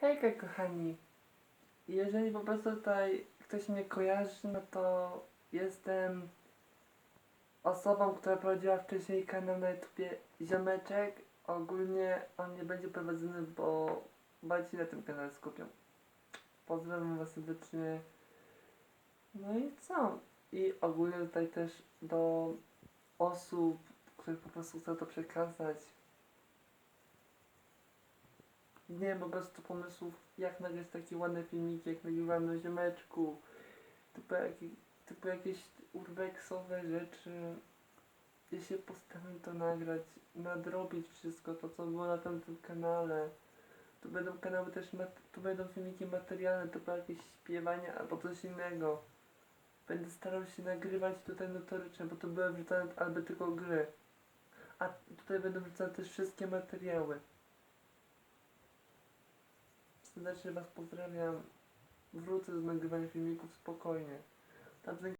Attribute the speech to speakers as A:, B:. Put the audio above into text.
A: Hejka kochani, jeżeli po prostu tutaj ktoś mnie kojarzy, no to jestem osobą, która prowadziła wcześniej kanał na YouTubie Ziomeczek. Ogólnie on nie będzie prowadzony, bo bardziej na tym kanale skupią. Pozdrawiam was serdecznie. No i co? I ogólnie tutaj też do osób, których po prostu chcę to przekazać. Nie wiem po prostu pomysłów, jak nagrać takie ładne filmiki, jak nagrywam na ziomeczku, typu, jakie, typu jakieś urbexowe rzeczy. Ja się postaram to nagrać, nadrobić wszystko to, co było na tamtym kanale. Tu będą kanały też, tu będą filmiki materialne, typu jakieś śpiewanie albo coś innego. Będę starał się nagrywać tutaj notorycznie, bo to były wrzucane albo tylko gry. A tutaj będą wrzucane też wszystkie materiały. Serdecznie Was pozdrawiam. Wrócę z nagrywania filmików spokojnie. Tamten